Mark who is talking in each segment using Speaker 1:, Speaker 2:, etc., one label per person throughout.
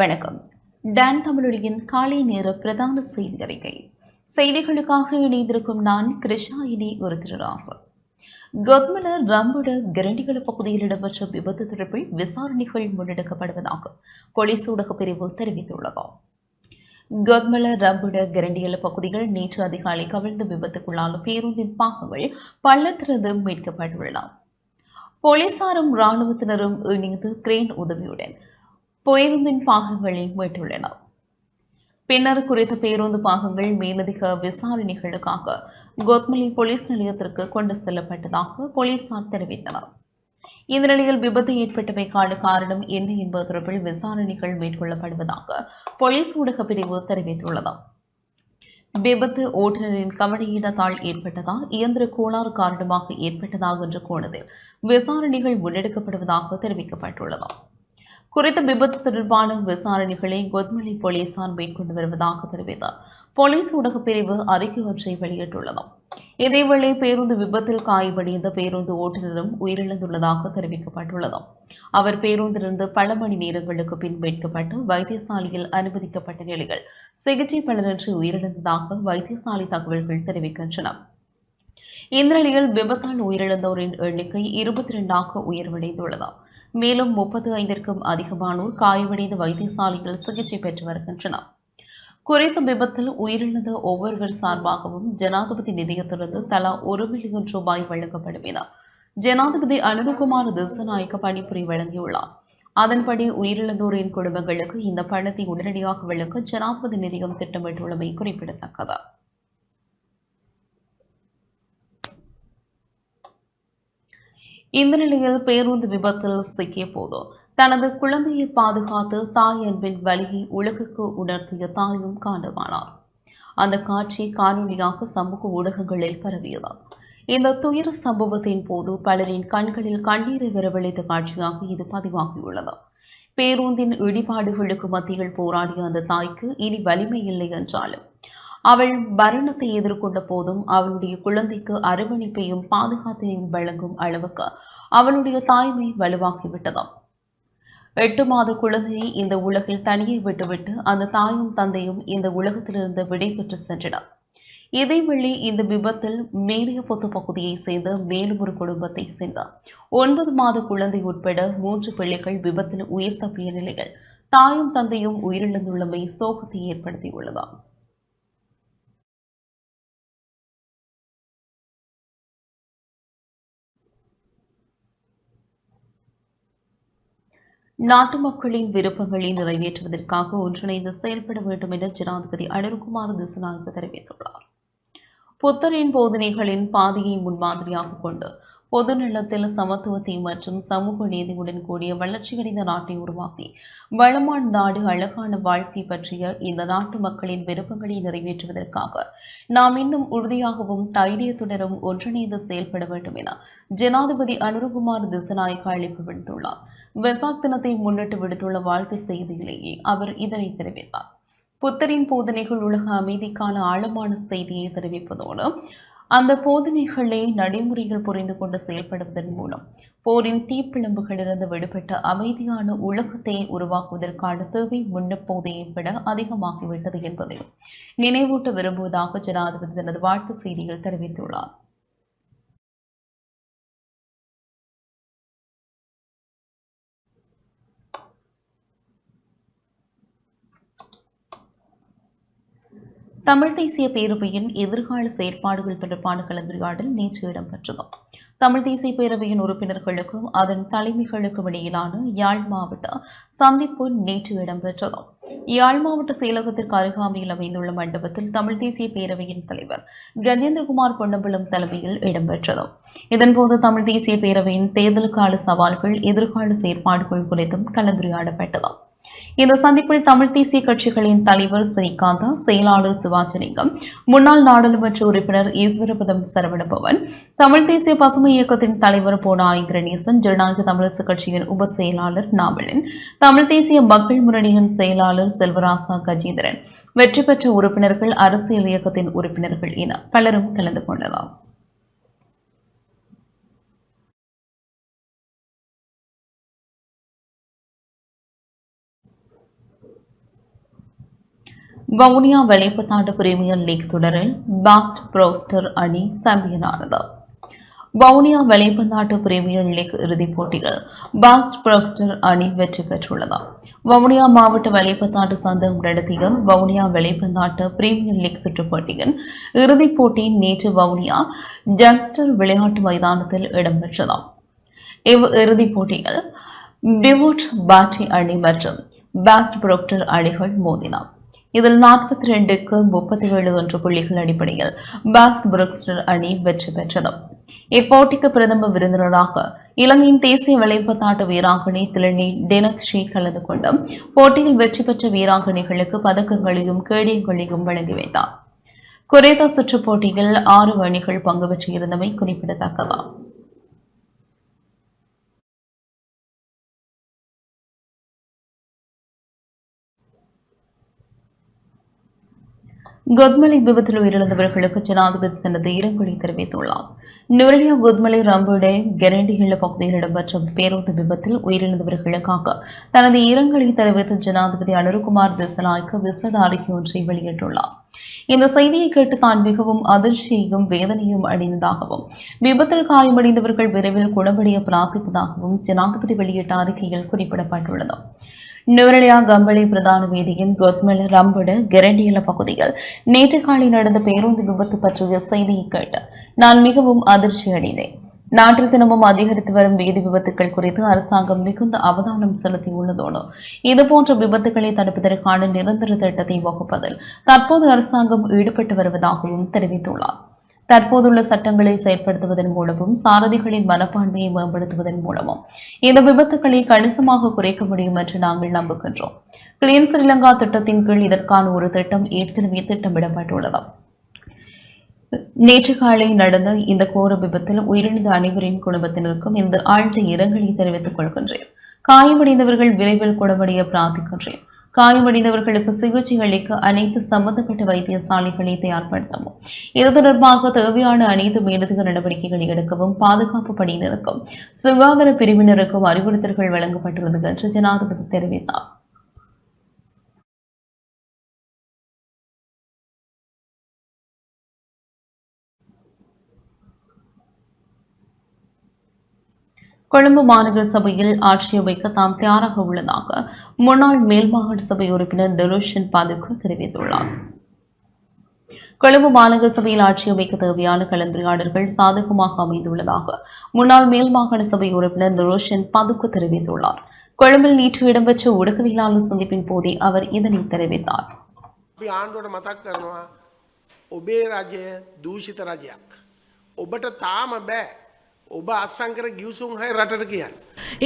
Speaker 1: வணக்கம் டான் தமிழொலியின் காலை நேர பிரதான செய்தி அறிக்கை செய்திகளுக்காக இணைந்திருக்கும் நான் கிருஷா இனி ஒரு திருராசன் கொத்மல ரம்புட கிரண்டிகள பகுதியில் இடம்பெற்ற விபத்து தொடர்பில் விசாரணைகள் முன்னெடுக்கப்படுவதாக போலீஸ் ஊடக பிரிவு தெரிவித்துள்ளது கொத்மல ரம்புட கிரண்டியல பகுதியில் நேற்று அதிகாலை கவிழ்ந்த விபத்துக்குள்ளான பேருந்தின் பாகங்கள் பள்ளத்திலிருந்து மீட்கப்பட்டுள்ளன போலீசாரும் இராணுவத்தினரும் இணைந்து கிரேன் உதவியுடன் பேருந்தின் பாகங்களை மீட்டுள்ளன பின்னர் குறித்த பேருந்து பாகங்கள் மேலதிக விசாரணைகளுக்காக கோத்மலி போலீஸ் நிலையத்திற்கு கொண்டு செல்லப்பட்டதாக போலீசார் தெரிவித்தனர் இந்த நிலையில் விபத்து ஏற்பட்டமைக்கான காரணம் என்ன என்பது தொடர்பில் விசாரணைகள் மேற்கொள்ளப்படுவதாக போலீஸ் ஊடக பிரிவு தெரிவித்துள்ளது விபத்து ஓட்டுநரின் கவனியிடத்தால் ஏற்பட்டதா இயந்திர கோளாறு காரணமாக ஏற்பட்டதா என்ற கோணத்தில் விசாரணைகள் முன்னெடுக்கப்படுவதாக தெரிவிக்கப்பட்டுள்ளது குறித்த விபத்து தொடர்பான விசாரணைகளை கொத்மலை போலீசார் மேற்கொண்டு வருவதாக தெரிவித்தார் போலீஸ் ஊடக பிரிவு அறிக்கை ஒன்றை வெளியிட்டுள்ளது இதேவேளை பேருந்து விபத்தில் காயமடைந்த பேருந்து ஓட்டுநரும் உயிரிழந்துள்ளதாக தெரிவிக்கப்பட்டுள்ளது அவர் பேருந்திலிருந்து பல மணி நேரங்களுக்கு பின் மீட்கப்பட்டு வைத்தியசாலையில் அனுமதிக்கப்பட்ட நிலையில் சிகிச்சை பலனின்றி உயிரிழந்ததாக வைத்தியசாலை தகவல்கள் தெரிவிக்கின்றன இந்த நிலையில் விபத்தால் உயிரிழந்தோரின் எண்ணிக்கை இருபத்தி இரண்டாக உயர்வடைந்துள்ளது மேலும் முப்பது ஐந்திற்கும் அதிகமானோர் காயமடைந்து வைத்தியசாலையில் சிகிச்சை பெற்று வருகின்றனர் குறைந்த விபத்தில் உயிரிழந்த ஒவ்வொருவர் சார்பாகவும் ஜனாதிபதி நிதியத்திலிருந்து தலா ஒரு மில்லியன் ரூபாய் வழங்கப்படும் என ஜனாதிபதி அனுருகுமார் திசநாயக்க பணிபுரி வழங்கியுள்ளார் அதன்படி உயிரிழந்தோரின் குடும்பங்களுக்கு இந்த பணத்தை உடனடியாக வழங்க ஜனாதிபதி நிதியம் திட்டமிட்டுள்ளமை குறிப்பிடத்தக்கது இந்த நிலையில் பேருந்து விபத்தில் சிக்கிய போது தனது குழந்தையை பாதுகாத்து தாய் அன்பின் வழியை உலகுக்கு உணர்த்திய தாயும் காண்டமானார் அந்த காட்சி காணொலியாக சமூக ஊடகங்களில் பரவியது இந்த துயர சம்பவத்தின் போது பலரின் கண்களில் கண்ணீரை வரவழைத்த காட்சியாக இது பதிவாகியுள்ளது பேருந்தின் இடிபாடுகளுக்கு மத்தியில் போராடிய அந்த தாய்க்கு இனி வலிமை இல்லை என்றாலும் அவள் மரணத்தை எதிர்கொண்ட போதும் அவனுடைய குழந்தைக்கு அரவணைப்பையும் பாதுகாத்தையும் வழங்கும் அளவுக்கு அவனுடைய தாய்மை வலுவாகிவிட்டதாம் எட்டு மாத குழந்தையை இந்த உலகில் தனியே விட்டுவிட்டு அந்த தாயும் தந்தையும் இந்த உலகத்திலிருந்து விடைபெற்று சென்றனர் இதேவெளி இந்த விபத்தில் மேலிய பொத்து பகுதியை சேர்ந்த மேலும் ஒரு குடும்பத்தை சேர்ந்தார் ஒன்பது மாத குழந்தை உட்பட மூன்று பிள்ளைகள் விபத்தில் உயிர் தப்பிய நிலையில் தாயும் தந்தையும் உயிரிழந்துள்ளமை சோகத்தை ஏற்படுத்தியுள்ளதாம் நாட்டு மக்களின் விருப்பங்களை நிறைவேற்றுவதற்காக ஒன்றிணைந்து செயல்பட வேண்டும் என ஜனாதிபதி அனில்குமார் திசுநாயக்கு தெரிவித்துள்ளார் புத்தரின் போதனைகளின் பாதையை முன்மாதிரியாக கொண்டு பொது நிலத்தில் சமத்துவத்தை மற்றும் சமூக நீதியுடன் கூடிய வளர்ச்சியடைந்த நாட்டை உருவாக்கி வளமான நாடு அழகான வாழ்க்கை பற்றிய இந்த நாட்டு மக்களின் விருப்பங்களை நிறைவேற்றுவதற்காக நாம் இன்னும் உறுதியாகவும் தைரியத்துடனும் ஒன்றிணைந்து செயல்பட வேண்டும் என ஜனாதிபதி அனுரகுமார் திசநாயக்க அழைப்பு விடுத்துள்ளார் வெசாக் தினத்தை முன்னிட்டு விடுத்துள்ள வாழ்த்து செய்தியிலேயே அவர் இதனை தெரிவித்தார் புத்தரின் போதனைகள் உலக அமைதிக்கான ஆழமான செய்தியை தெரிவிப்பதோடு அந்த போதனைகளை நடைமுறைகள் புரிந்து கொண்டு செயல்படுவதன் மூலம் போரின் தீப்பிழம்புகளிலிருந்து விடுபட்ட அமைதியான உலகத்தை உருவாக்குவதற்கான தேவை முன்னப்போதையை விட அதிகமாகிவிட்டது என்பதையும் நினைவூட்ட விரும்புவதாக ஜனாதிபதி தனது வாழ்த்து செய்தியில் தெரிவித்துள்ளார் தமிழ் தேசிய பேரவையின் எதிர்கால செயற்பாடுகள் தொடர்பான கலந்துரையாடல் நேற்று இடம்பெற்றது தமிழ் தேசிய பேரவையின் உறுப்பினர்களுக்கும் அதன் தலைமைகளுக்கும் இடையிலான யாழ் மாவட்ட சந்திப்பு நேற்று இடம்பெற்றது யாழ் மாவட்ட செயலகத்திற்கு அருகாமையில் அமைந்துள்ள மண்டபத்தில் தமிழ் தேசிய பேரவையின் தலைவர் கஜேந்திரகுமார் பொன்னம்பலம் தலைமையில் இடம்பெற்றது இதன்போது தமிழ் தேசிய பேரவையின் தேர்தல் கால சவால்கள் எதிர்கால செயற்பாடுகள் குறித்தும் கலந்துரையாடப்பட்டது இந்த சந்திப்பில் தமிழ் தேசிய கட்சிகளின் தலைவர் ஸ்ரீகாந்தா செயலாளர் சிவாஜலிங்கம் முன்னாள் நாடாளுமன்ற உறுப்பினர் ஈஸ்வரபதம் சரவணபவன் தமிழ் தேசிய பசுமை இயக்கத்தின் தலைவர் போனாய் கணேசன் ஜனநாயக தமிழரசு கட்சியின் உப செயலாளர் நாவலின் தமிழ் தேசிய மக்கள் முன்னணியின் செயலாளர் செல்வராசா கஜேந்திரன் வெற்றி பெற்ற உறுப்பினர்கள் அரசியல் இயக்கத்தின் உறுப்பினர்கள் என பலரும் கலந்து கொண்டதாகும் வவுனியா வெளிப்பத்தாண்டு பிரீமியர் லீக் தொடரில் பாஸ்ட் புரோஸ்டர் அணி சாம்பியனானது வவுனியா வெளிப்பந்தாட்டு பிரீமியர் லீக் இறுதிப் போட்டிகள் பாஸ்ட் புரோஸ்டர் அணி வெற்றி பெற்றுள்ளது வவுனியா மாவட்ட வெளிப்பந்தாட்டு சந்தம் நடத்திய வவுனியா வெளிப்பந்தாட்டு பிரீமியர் லீக் சுற்றுப் இறுதிப் போட்டி நேற்று வவுனியா ஜங்ஸ்டர் விளையாட்டு மைதானத்தில் இடம்பெற்றது இவ் இறுதிப் போட்டியில் பாட்டி அணி மற்றும் பாஸ்ட் புரோக்டர் அணிகள் மோதினார் இதில் நாற்பத்தி ரெண்டுக்கு முப்பத்தி ஏழு என்ற புள்ளிகள் அடிப்படையில் பாஸ்ட் பிரிக்ஸ்டர் அணி வெற்றி பெற்றது இப்போட்டிக்கு பிரதம விருந்தினராக இலங்கையின் தேசிய வலைப்பதாட்டு வீராங்கனை திலனி டெனக் ஸ்ரீ கலந்து கொண்டும் போட்டியில் வெற்றி பெற்ற வீராங்கனைகளுக்கு பதக்கங்களையும் கேடியங்களையும் வழங்கி வைத்தார் குறைந்த சுற்றுப் போட்டியில் ஆறு அணிகள் பங்கு பெற்றிருந்தமை குறிப்பிடத்தக்கதாகும் கொத்மலை விபத்தில் உயிரிழந்தவர்களுக்கு ஜனாதிபதி தனது இரங்கலை தெரிவித்துள்ளார் நுரலியா கொத்மலை ரம்புடே கெரண்டிகிள்ள பகுதியில் இடம்பெற்ற பேருந்து விபத்தில் உயிரிழந்தவர்களுக்காக தனது இரங்கலை தெரிவித்த ஜனாதிபதி அனுருகுமார் திசலாய்க்கு விசேட அறிக்கை ஒன்றை வெளியிட்டுள்ளார் இந்த செய்தியை கேட்டு தான் மிகவும் அதிர்ச்சியையும் வேதனையும் அடைந்ததாகவும் விபத்தில் காயமடைந்தவர்கள் விரைவில் குணமடைய பிரார்த்திப்பதாகவும் ஜனாதிபதி வெளியிட்ட அறிக்கையில் குறிப்பிடப்பட்டுள்ளது நிவரடியா கம்பளி பிரதான வீதியின் கொத்மல் ரம்புடு கெரண்டியல பகுதியில் நேற்று காலை நடந்த பேருந்து விபத்து பற்றிய செய்தியை கேட்டு நான் மிகவும் அதிர்ச்சி அடைந்தேன் நாட்டில் தினமும் அதிகரித்து வரும் வீதி விபத்துக்கள் குறித்து அரசாங்கம் மிகுந்த அவதானம் செலுத்தியுள்ளதோடு இதுபோன்ற விபத்துக்களை தடுப்பதற்கான நிரந்தர திட்டத்தை வகுப்பதில் தற்போது அரசாங்கம் ஈடுபட்டு வருவதாகவும் தெரிவித்துள்ளார் தற்போதுள்ள சட்டங்களை செயற்படுத்துவதன் மூலமும் சாரதிகளின் மனப்பான்மையை மேம்படுத்துவதன் மூலமும் இந்த விபத்துக்களை கணிசமாக குறைக்க முடியும் என்று நாங்கள் நம்புகின்றோம் கிளீன் ஸ்ரீலங்கா திட்டத்தின் கீழ் இதற்கான ஒரு திட்டம் ஏற்கனவே திட்டமிடப்பட்டுள்ளது நேற்று காலை நடந்த இந்த கோர விபத்தில் உயிரிழந்த அனைவரின் குடும்பத்தினருக்கும் இந்த ஆழ்ந்த இரங்கலை தெரிவித்துக் கொள்கின்றேன் காயமடைந்தவர்கள் விரைவில் குணமடைய பிரார்த்திக்கின்றேன் காயமடைந்தவர்களுக்கு சிகிச்சை அளிக்க அனைத்து சம்பந்தப்பட்ட வைத்தியசாலைகளை தயார்படுத்தவும் இது தொடர்பாக தேவையான அனைத்து மேலதிக நடவடிக்கைகளை எடுக்கவும் பாதுகாப்பு படையினருக்கும் சுகாதார பிரிவினருக்கும் அறிவுறுத்தல்கள் வழங்கப்பட்டுள்ளது என்று ஜனாதிபதி தெரிவித்தார் கொழும்பு மாநகர சபையில் ஆட்சி அமைக்க தாம் தயாராக உள்ளதாக முன்னாள் மேல்மாகாண சபை உறுப்பினர் டெலோஷன் பாதுகு தெரிவித்துள்ளார் கொழும்பு மாநகர சபையில் ஆட்சி அமைக்க தேவையான கலந்துரையாடல்கள் சாதகமாக அமைந்துள்ளதாக முன்னாள் மேல்மாகாண சபை உறுப்பினர் நிரோஷன் பதுக்கு தெரிவித்துள்ளார் கொழும்பில் நேற்று இடம்பெற்ற ஊடகவியலாளர் சந்திப்பின் போதே அவர் இதனை தெரிவித்தார் ඔබේ රජය දූෂිත රජයක්. ඔබට තාම බෑ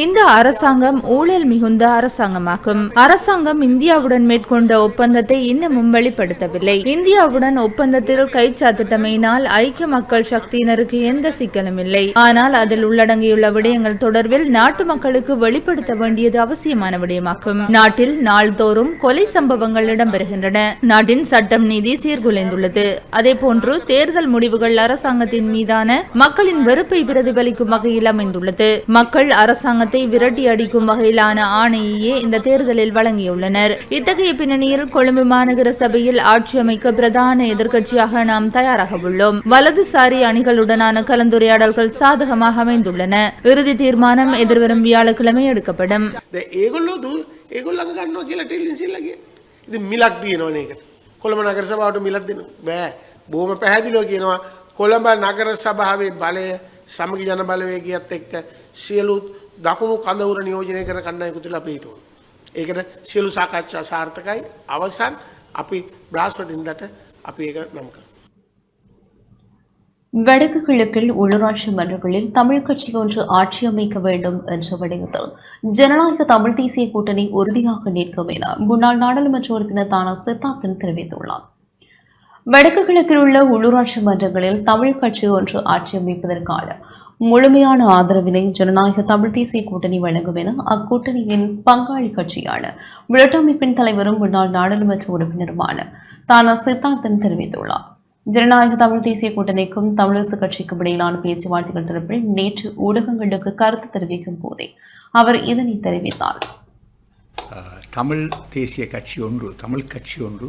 Speaker 1: இந்த அரசாங்கம் ஊழல் மிகுந்த அரசாங்கமாகும் அரசாங்கம் இந்தியாவுடன் மேற்கொண்ட ஒப்பந்தத்தை இன்னமும் வெளிப்படுத்தவில்லை இந்தியாவுடன் ஒப்பந்தத்தில் கைச்சாத்திட்டமையினால் ஐக்கிய மக்கள் சக்தியினருக்கு எந்த சிக்கலும் இல்லை ஆனால் அதில் உள்ளடங்கியுள்ள விடயங்கள் தொடர்பில் நாட்டு மக்களுக்கு வெளிப்படுத்த வேண்டியது அவசியமான விடயமாகும் நாட்டில் நாள்தோறும் கொலை சம்பவங்கள் இடம்பெறுகின்றன நாட்டின் சட்டம் நீதி சீர்குலைந்துள்ளது அதே போன்று தேர்தல் முடிவுகள் அரசாங்கத்தின் மீதான மக்களின் வெறுப்பை பிரதி பிரதிபலிக்கும் வகையில் அமைந்துள்ளது மக்கள் அரசாங்கத்தை விரட்டி அடிக்கும் வகையிலான ஆணையையே இந்த தேர்தலில் வழங்கியுள்ளனர் இத்தகைய பின்னணியில் கொழும்பு மாநகர சபையில் ஆட்சி அமைக்க பிரதான எதிர்க்கட்சியாக நாம் தயாராக உள்ளோம் வலதுசாரி அணிகளுடனான கலந்துரையாடல்கள் சாதகமாக அமைந்துள்ளன இறுதி தீர்மானம் எதிர்வரும் வியாழக்கிழமை எடுக்கப்படும் ඒගොල්ලක ගන්නවා කියලා ටෙලිසිල්ලගේ ඉති මිලක් දීනවන එකට කොළඹ නගර සභාවට මිලක් දෙන සමග ජන බලවේගයක්ත් එක්ක සියලුත් දකුණු කඳවුර නියෝජනය කර කන්නයි තුල අපි ඒකට සියලු සාකච්ඡා සාර්ථකයි. අවසන් අපි බ්‍රාස්්පතින්දට අපි ඒක නම්ක. வடக்கு கிழக்கில் உள்ளூராட்சி மன்றங்களில் தமிழ் கட்சி ஒன்று ஆட்சி அமைக்க வேண்டும் என்று விடயத்தில் ஜனநாயக தமிழ் தேசிய கூட்டணி உறுதியாக நிற்கும் என முன்னாள் நாடாளுமன்ற உறுப்பினர் தானா சித்தார்த்தன் தெரிவித்துள்ளார் வடக்கு கிழக்கில் உள்ள உள்ளூராட்சி மன்றங்களில் தமிழ் கட்சி ஒன்று ஆட்சி அமைப்பதற்கான முழுமையான ஆதரவினை ஜனநாயக தமிழ் தேசிய கூட்டணி வழங்கும் என அக்கூட்டணியின் பங்காளி கட்சியான விளட்டமைப்பின் தலைவரும் முன்னாள் நாடாளுமன்ற உறுப்பினருமான தானா சித்தார்த்தன் தெரிவித்துள்ளார் ஜனநாயக தமிழ் தேசிய கூட்டணிக்கும் தமிழரசு கட்சிக்கும் இடையிலான பேச்சுவார்த்தைகள் தொடர்பில் நேற்று ஊடகங்களுக்கு கருத்து தெரிவிக்கும் போதே அவர் இதனை தெரிவித்தார்
Speaker 2: தமிழ் தேசிய கட்சி ஒன்று தமிழ் கட்சி ஒன்று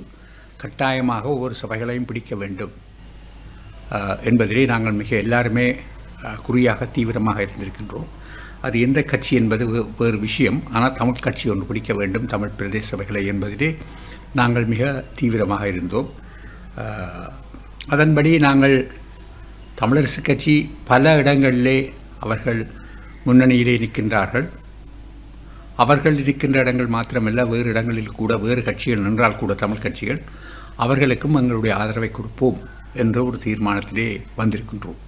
Speaker 2: கட்டாயமாக ஒவ்வொரு சபைகளையும் பிடிக்க வேண்டும் என்பதிலே நாங்கள் மிக எல்லாருமே குறியாக தீவிரமாக இருந்திருக்கின்றோம் அது எந்த கட்சி என்பது வேறு விஷயம் ஆனால் தமிழ் கட்சி ஒன்று பிடிக்க வேண்டும் தமிழ் பிரதேச சபைகளை என்பதிலே நாங்கள் மிக தீவிரமாக இருந்தோம் அதன்படி நாங்கள் தமிழரசு கட்சி பல இடங்களிலே அவர்கள் முன்னணியிலே நிற்கின்றார்கள் அவர்கள் இருக்கின்ற இடங்கள் மாத்திரமல்ல வேறு இடங்களில் கூட வேறு கட்சிகள் நின்றால் கூட தமிழ் கட்சிகள் அவர்களுக்கும் எங்களுடைய ஆதரவை கொடுப்போம் என்ற ஒரு தீர்மானத்திலே வந்திருக்கின்றோம்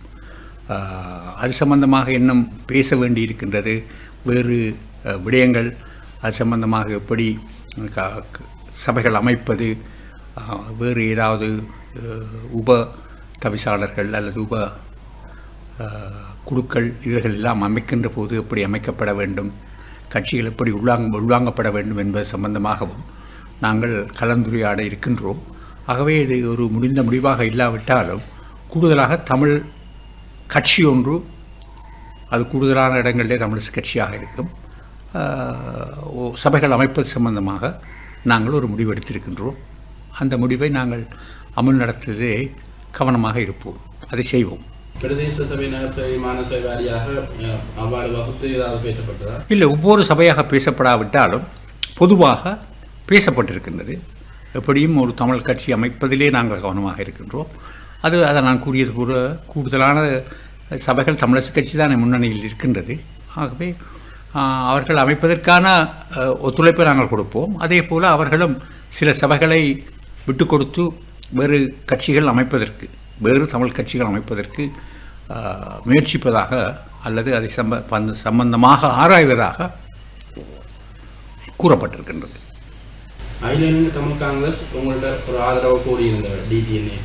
Speaker 2: அது சம்பந்தமாக இன்னும் பேச வேண்டி இருக்கின்றது வேறு விடயங்கள் அது சம்பந்தமாக எப்படி சபைகள் அமைப்பது வேறு ஏதாவது உப தவிசாளர்கள் அல்லது உப குழுக்கள் இவர்கள் எல்லாம் அமைக்கின்ற போது எப்படி அமைக்கப்பட வேண்டும் கட்சிகள் எப்படி உள்ளாங் உள்வாங்கப்பட வேண்டும் என்பது சம்பந்தமாகவும் நாங்கள் கலந்துரையாட இருக்கின்றோம் ஆகவே இது ஒரு முடிந்த முடிவாக இல்லாவிட்டாலும் கூடுதலாக தமிழ் கட்சி ஒன்று அது கூடுதலான இடங்களிலே தமிழரசு கட்சியாக இருக்கும் சபைகள் அமைப்பது சம்பந்தமாக நாங்கள் ஒரு முடிவு எடுத்திருக்கின்றோம் அந்த முடிவை நாங்கள் அமல் நடத்துவதே கவனமாக இருப்போம் அதை செய்வோம் பிரதேச சபை அவ்வாறு வகுத்து ஏதாவது பேசப்பட்டதா இல்லை ஒவ்வொரு சபையாக பேசப்படாவிட்டாலும் பொதுவாக பேசப்பட்டிருக்கின்றது எப்படியும் ஒரு தமிழ் கட்சி அமைப்பதிலே நாங்கள் கவனமாக இருக்கின்றோம் அது அதை நான் கூறியது போல கூடுதலான சபைகள் தமிழரசு கட்சி தான் முன்னணியில் இருக்கின்றது ஆகவே அவர்கள் அமைப்பதற்கான ஒத்துழைப்பை நாங்கள் கொடுப்போம் அதே போல் அவர்களும் சில சபைகளை விட்டு கொடுத்து வேறு கட்சிகள் அமைப்பதற்கு வேறு தமிழ் கட்சிகள் அமைப்பதற்கு முயற்சிப்பதாக அல்லது அதை சம்ப சம்பந்தமாக ஆராய்வதாக கூறப்பட்டிருக்கின்றது அதில் தமிழ் காங்கிரஸ் உங்கள்ட்ட ஒரு ஆதரவு கூடியிருந்தார் டிடிஎன்ஏ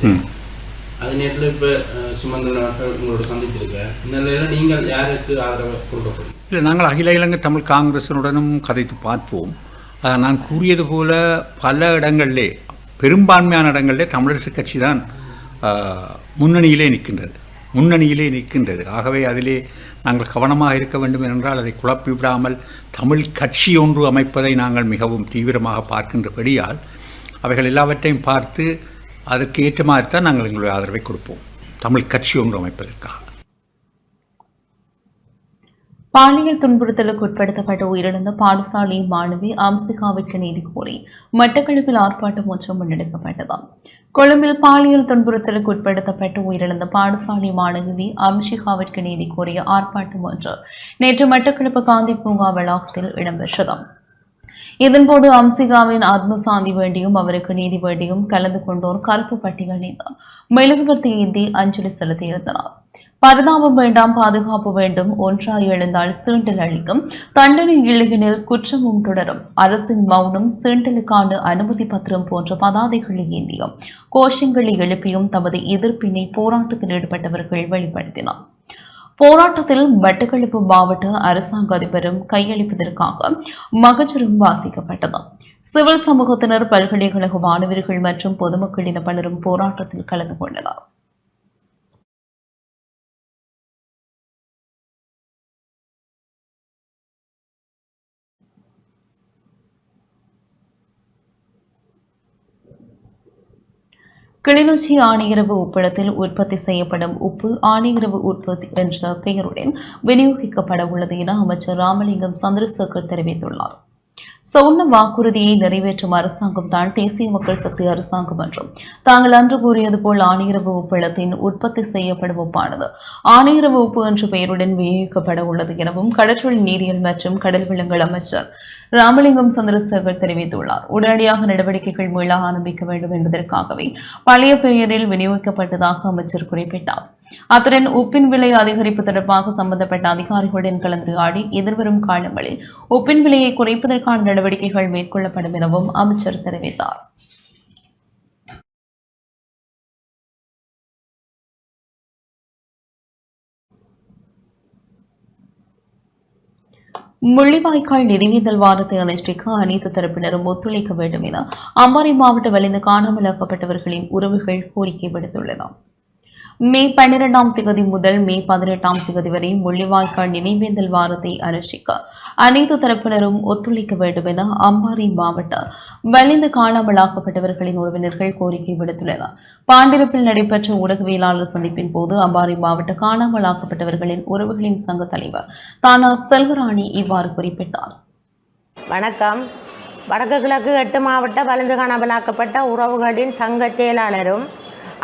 Speaker 2: அது நேரத்தில் இப்போ சுமந்திரன் உங்களோட சந்திச்சிருக்க இந்த நிலையில் நீங்கள் யாருக்கு ஆதரவு கொடுக்கப்படும் இல்லை நாங்கள் அகில இலங்கை தமிழ் காங்கிரசனுடனும் கதைத்து பார்ப்போம் நான் கூறியது போல பல இடங்களிலே பெரும்பான்மையான இடங்களிலே தமிழரசு கட்சி தான் முன்னணியிலே நிற்கின்றது முன்னணியிலே நிற்கின்றது ஆகவே அதிலே நாங்கள் கவனமாக இருக்க வேண்டும் என்றால் அதை குழப்பிவிடாமல் தமிழ் கட்சி ஒன்று அமைப்பதை நாங்கள் மிகவும் தீவிரமாக பார்க்கின்றபடியால் அவைகள் எல்லாவற்றையும் பார்த்து அதற்கு ஏற்ற மாதிரி தான் நாங்கள் எங்களுடைய ஆதரவை கொடுப்போம் தமிழ் கட்சி ஒன்று அமைப்பதற்காக
Speaker 1: பாலியல் துன்புறுத்தலுக்கு உட்படுத்தப்பட்ட உயிரிழந்த பாடசாலை மாணவி அம்சிகாவிற்கு நீதி கோரி மட்டக்களப்பில் ஆர்ப்பாட்டம் ஒன்றும் முன்னெடுக்கப்பட்டது கொழும்பில் பாலியல் துன்புறுத்தலுக்கு உட்படுத்தப்பட்டு உயிரிழந்த பாடசாலை மாணவி அம்ஷிகாவிற்கு நீதி கோரிய ஆர்ப்பாட்டம் ஒன்று நேற்று மட்டக்களப்பு காந்தி பூங்கா வளாகத்தில் இடம்பெற்றது இதன்போது அம்சிகாவின் ஆத்மசாந்தி வேண்டியும் அவருக்கு நீதி வேண்டியும் கலந்து கொண்டோர் கருப்பு பட்டியலில் மெழுகுவர்த்தி ஏந்தி அஞ்சலி செலுத்தியிருந்தனர் பரிதாபம் வேண்டாம் பாதுகாப்பு வேண்டும் ஒன்றாய் எழுந்தால் சீண்டல் அளிக்கும் தண்டனை இல்லையெனில் குற்றமும் தொடரும் அரசின் மௌனம் சீண்டலுக்கான அனுமதி பத்திரம் போன்ற பதாதைகளை ஏந்தியும் கோஷங்களை எழுப்பியும் தமது எதிர்ப்பினை போராட்டத்தில் ஈடுபட்டவர்கள் வெளிப்படுத்தினர் போராட்டத்தில் மட்டக்களப்பு மாவட்ட அரசாங்க அதிபரும் கையளிப்பதற்காக மகஜரும் வாசிக்கப்பட்டது சிவில் சமூகத்தினர் பல்கலைக்கழக மாணவர்கள் மற்றும் பொதுமக்களின் பலரும் போராட்டத்தில் கலந்து கொண்டனர் கிளிநொச்சி ஆணையரவு உப்பிடத்தில் உற்பத்தி செய்யப்படும் உப்பு ஆணையரவு உற்பத்தி என்ற பெயருடன் விநியோகிக்கப்பட உள்ளது என அமைச்சர் ராமலிங்கம் சந்திரசேகர் தெரிவித்துள்ளார் சொன்ன வாக்குறுதியை நிறைவேற்றும் அரசாங்கம் தான் தேசிய மக்கள் சக்தி அரசாங்கம் என்றும் தாங்கள் அன்று கூறியது போல் ஆணையரவு உப்பிளத்தின் உற்பத்தி செய்யப்படும் உப்பானது ஆணையரவு உப்பு என்ற பெயருடன் விநியோகிக்கப்பட உள்ளது எனவும் கடற்றொழில் நீரியல் மற்றும் கடல் விலங்குகள் அமைச்சர் ராமலிங்கம் சந்திரசேகர் தெரிவித்துள்ளார் உடனடியாக நடவடிக்கைகள் மீளாக ஆரம்பிக்க வேண்டும் என்பதற்காகவே பழைய பெயரில் விநியோகிக்கப்பட்டதாக அமைச்சர் குறிப்பிட்டார் அத்துடன் உப்பின் விலை அதிகரிப்பு தொடர்பாக சம்பந்தப்பட்ட அதிகாரிகளுடன் கலந்துரையாடி எதிர்வரும் காலங்களில் உப்பின் விலையை குறைப்பதற்கான நடவடிக்கைகள் மேற்கொள்ளப்படும் எனவும் அமைச்சர் தெரிவித்தார் முள்ளிவாய்க்கால் நினைவேந்தல் வாரத்தை அனுஷ்டிக்க அனைத்து தரப்பினரும் ஒத்துழைக்க வேண்டும் என அம்பாறை மாவட்ட வலிந்து காணாமல் ஆக்கப்பட்டவர்களின் உறவுகள் கோரிக்கை விடுத்துள்ளனர் மே பன்னிரெண்டாம் திகதி முதல் மே பதினெட்டாம் திகதி வரை முள்ளிவாய்க்கால் நினைவேந்தல் வாரத்தை அனுஷ்டிக்க அனைத்து தரப்பினரும் ஒத்துழைக்க வேண்டும் என அம்பாரி மாவட்ட வலிந்து காணாமலாக்கப்பட்டவர்களின் உறவினர்கள் கோரிக்கை விடுத்துள்ளனர் பாண்டிரப்பில் நடைபெற்ற ஊடகவியலாளர் சந்திப்பின் போது அம்பாரி மாவட்ட காணாமலாக்கப்பட்டவர்களின் உறவுகளின் சங்க தலைவர் தானா செல்வராணி இவ்வாறு குறிப்பிட்டார்
Speaker 3: வணக்கம் வடக்கு கிழக்கு எட்டு மாவட்ட வலிந்து காணாமலாக்கப்பட்ட உறவுகளின் சங்க செயலாளரும்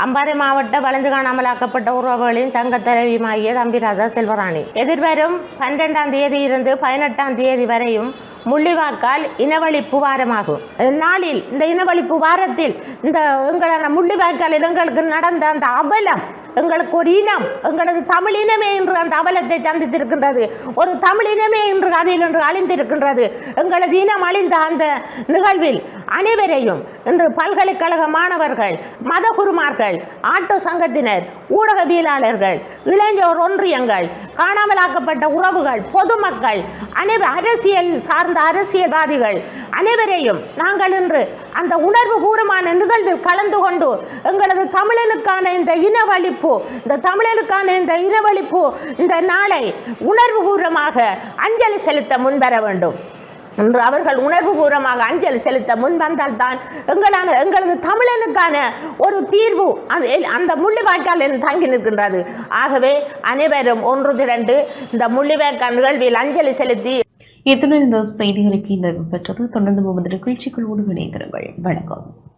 Speaker 3: அம்பாறை மாவட்ட வளர்ந்து ஆக்கப்பட்ட உறவுகளின் சங்க தலைவியுமாகிய தம்பிராஜா செல்வராணி எதிர்வரும் பன்னிரெண்டாம் தேதி இருந்து பதினெட்டாம் தேதி வரையும் முள்ளிவாக்கால் இனவழிப்பு வாரமாகும் நாளில் இந்த இனவழிப்பு வாரத்தில் இந்த எங்களான முள்ளிவாய்க்கால் இடங்களுக்கு நடந்த அந்த அபலம் எங்களுக்கு ஒரு இனம் எங்களது தமிழ் இனமே இன்று அந்த அவலத்தை சந்தித்திருக்கின்றது ஒரு தமிழ் இனமே இன்று அதில் இன்று அழிந்திருக்கின்றது எங்களது இனம் அழிந்த அந்த நிகழ்வில் அனைவரையும் இன்று பல்கலைக்கழக மாணவர்கள் மதகுருமார்கள் ஆட்டோ சங்கத்தினர் ஊடகவியலாளர்கள் இளைஞர் ஒன்றியங்கள் காணாமலாக்கப்பட்ட உறவுகள் பொதுமக்கள் அனைவர் அரசியல் சார்ந்த அரசியல்வாதிகள் அனைவரையும் நாங்கள் இன்று அந்த உணர்வு கூறுமான நிகழ்வில் கலந்து கொண்டு எங்களது தமிழனுக்கான இந்த இனவழி இரவழிப்பு இந்த தமிழர்களுக்கான இந்த இரவழிப்பு இந்த நாளை உணர்வு பூர்வமாக அஞ்சலி செலுத்த முன்வர வேண்டும் என்று அவர்கள் உணர்வு பூர்வமாக அஞ்சலி செலுத்த முன் வந்தால்தான் எங்களான எங்களது தமிழனுக்கான ஒரு தீர்வு அந்த முள்ளிவாய்க்கால் தங்கி நிற்கின்றது ஆகவே அனைவரும் ஒன்று திரண்டு இந்த முள்ளிவாய்க்கால் நிகழ்வில் அஞ்சலி செலுத்தி
Speaker 1: இத்துடன் இந்த செய்திகளுக்கு இந்த பெற்றது தொடர்ந்து முகமது நிகழ்ச்சிகளோடு இணைந்திருங்கள் வணக்கம்